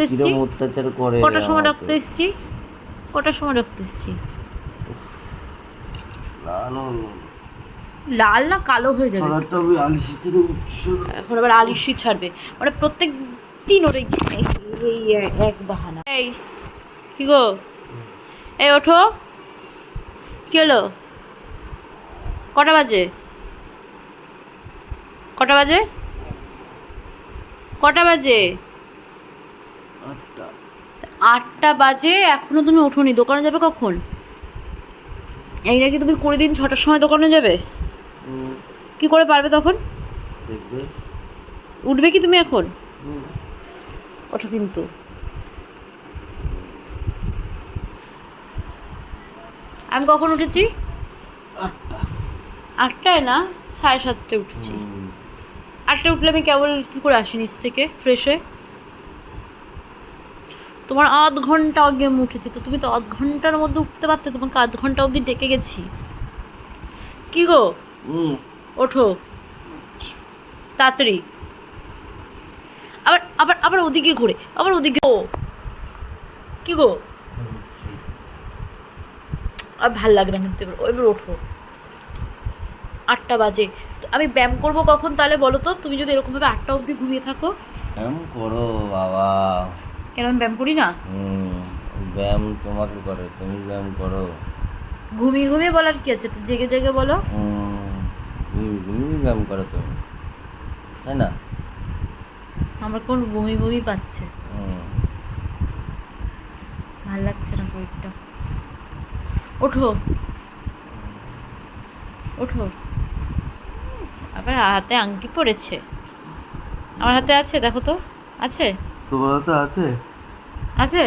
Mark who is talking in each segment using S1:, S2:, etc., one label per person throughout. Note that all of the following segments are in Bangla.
S1: এসছি।
S2: অত্যাচার করে
S1: কটার সময়। রাখতে এসছি? কটার সময় রাখতে এসছি। লাল না কালো হয়ে যাবে। এখন আবার আলিশি ছাড়বে। মানে প্রত্যেক দিন ওর এই এক বাহানা। এই কি গো? এই ওঠো। কি হলো? কটা বাজে? কটা বাজে? কটা বাজে?
S2: আটটা।
S1: আটটা বাজে এখনও তুমি ওঠোনি দোকানে যাবে কখন? এই নাকি তুমি করে দিন ছটার সময় দোকানে যাবে? কি করে পারবে তখন? উঠবে কি তুমি এখন? ওঠো কিন্তু। আমি কখন উঠেছি?
S2: আটটা।
S1: আটটায় না? সাড়ে সাতটায় উঠেছি। আটটায় উঠলে আমি কেবল কী করে আসি নিচ থেকে ফ্রেশ হয়ে? তোমার আধ ঘণ্টা আগে আমি উঠেছি তো তুমি তো আধ ঘণ্টার মধ্যে উঠতে পারতে তোমাকে আধ ঘণ্টা অবধি ডেকে গেছি। কি গো? ওঠো। তাড়াতাড়ি। আবার আবার আবার ওদিকে ঘুরে আবার ওদিকে ও। কি গো? আর ভালো লাগে না কিন্তু এবার এবার ওঠো। আটটা বাজে। তো আমি ব্যায়াম করব কখন তাহলে বলো তো? তুমি যদি এরকমভাবে আটটা অবধি ঘুমিয়ে থাকো।
S2: ব্যায়াম করো বাবা।
S1: কেন আমি ব্যায়াম করি না?
S2: ব্যায়াম তোমাকে করে তুমি ব্যায়াম করো।
S1: ঘুমিয়ে ঘুমিয়ে বলার কি আছে? জেগে জেগে বলো।
S2: তুমি ব্যায়াম করো তুমি তাই না?
S1: আমার কোন বমি বমি পাচ্ছে। ভালো লাগছে না শরীরটা। ওঠো। ওঠো। আবার হাতে আংটি পড়েছে আমার হাতে আছে দেখো তো আছে?
S2: আছে?
S1: আছে?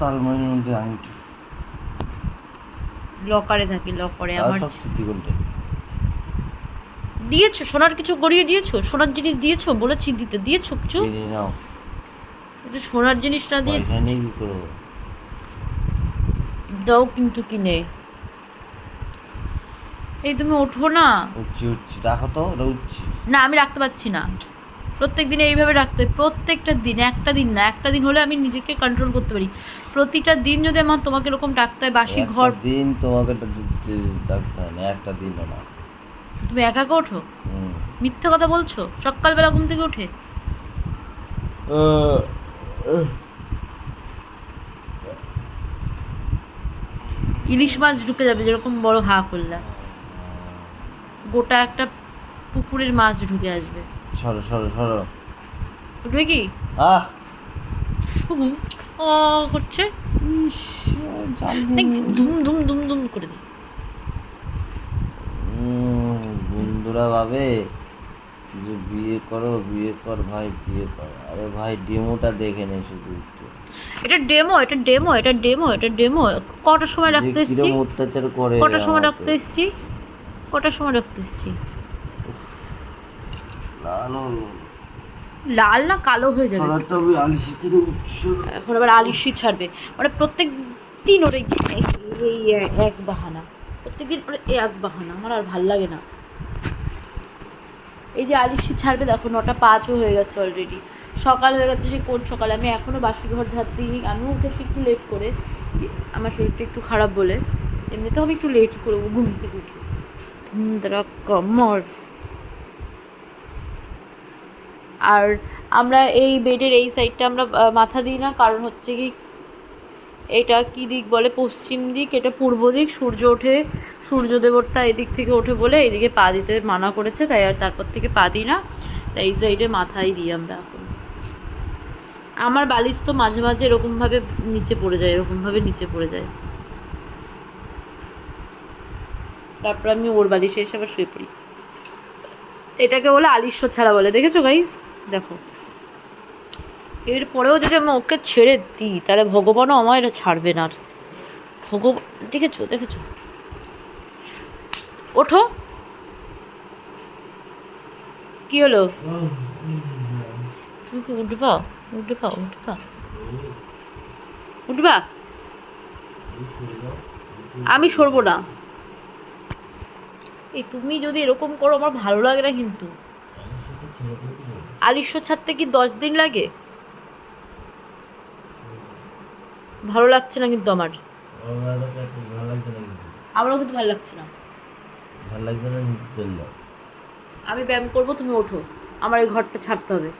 S2: তালময়ের মধ্যে আংটি
S1: লকারে থাকি লকারে আমার
S2: সব স্মৃতি করতে
S1: দিয়েছ সোনার কিছু গড়িয়ে দিয়েছ? সোনার জিনিস দিয়েছ? বলেছি দিতে দিয়েছ কিছু? একটু সোনার জিনিস না দিয়ে দাও কিন্তু কিনে। এই তুমি ওঠো না।
S2: উঠছি উঠছি। রাখো তো উঠছি।
S1: না আমি রাখতে পারছি না। প্রত্যেক দিনে এইভাবে রাখতে হয়। প্রত্যেকটা দিন একটা দিন না একটা দিন হলে আমি নিজেকে কন্ট্রোল করতে পারি। প্রতিটা দিন যদি আমার তোমাকে এরকম ডাকতে হয় বাসি ঘর
S2: দিন তোমাকে ডাকতে হয় না একটা দিন না।
S1: তুমি একা ওঠো। মিথ্যে কথা বলছো? সকালবেলা ঘুম থেকে উঠে? ইলিশ মাছ ঢুকে যাবে যেরকম বড় হা করলা। গোটা একটা পুকুরের মাছ ঢুকে আসবে।
S2: সরো সরো সরো।
S1: উঠবে কি?
S2: আহ!
S1: ও করছে। ধুম ধুম ধুম ধুম করে
S2: উম, বন্ধুরা ভাবে যে বিয়ে করো বিয়ে কর ভাই বিয়ে কর। আরে ভাই ডেমোটা দেখে নে শুধু একটু।
S1: এটা ডেমো এটা ডেমো এটা ডেমো এটা ডেমো। কটার সময় রাখতে এসছি?
S2: অত্যাচার করে
S1: কটার সময় রাখতে এসছি? কটার সময় রাখতে এসছি। লাল না কালো হয়ে যাবে? এখন আবার আলিশি ছাড়বে। মানে প্রত্যেক দিন ওর এই এক বাহানা। প্রত্যেক দিন ওর এই এক বাহানা। আমার আর ভালো লাগে না। এই যে আলিশি ছাড়বে দেখো নটা পাঁচও হয়ে গেছে অলরেডি সকাল হয়ে গেছে সে কোন সকালে? আমি এখনও বাসি ঘর ঝাড় দিইনি। আমিও উঠেছি একটু লেট করে। আমার শরীরটা একটু খারাপ বলে। এমনিতেও আমি একটু লেট করে ঘুম থেকে উঠি। ধুম কমর আর আমরা এই বেডের এই সাইডটা আমরা মাথা দিই না, কারণ হচ্ছে কি এটা কি দিক বলে? পশ্চিম দিক, এটা পূর্ব দিক, সূর্য ওঠে, সূর্য দেবতা এদিক থেকে ওঠে বলে এইদিকে পা দিতে মানা করেছে, তাই আর তারপর থেকে পা দিই না। তাই এই সাইডে মাথায় দিই আমরা এখন। আমার বালিশ তো মাঝে মাঝে এরকমভাবে নিচে পড়ে যায়, এরকমভাবে নিচে পড়ে যায়। তারপর আমি ওর বালিশে এসে আবার শুয়ে পড়ি। এটাকে বলে আলিস্য ছাড়া বলে, দেখেছ গাইস দেখো। এরপরেও যদি আমি ওকে ছেড়ে দিই, তাহলে ভগবানও আমার এটা ছাড়বে না আর। ভগবান দেখেছ দেখেছ? ওঠো। কি হলো? তুমি কি উঠবা? উঠবা উঠবা। উঠবা? আমি সরবো না। এই তুমি যদি এরকম করো, আমার ভালো লাগে না কিন্তু। আলিস্য ছাড়তে কি দশ দিন লাগে? ভালো লাগছে না কিন্তু আমার। আমারও কিন্তু ভালো লাগছে না।
S2: ভালো লাগবে না
S1: আমি ব্যায়াম করব তুমি ওঠো। আমার এই ঘরটা ছাড়তে হবে।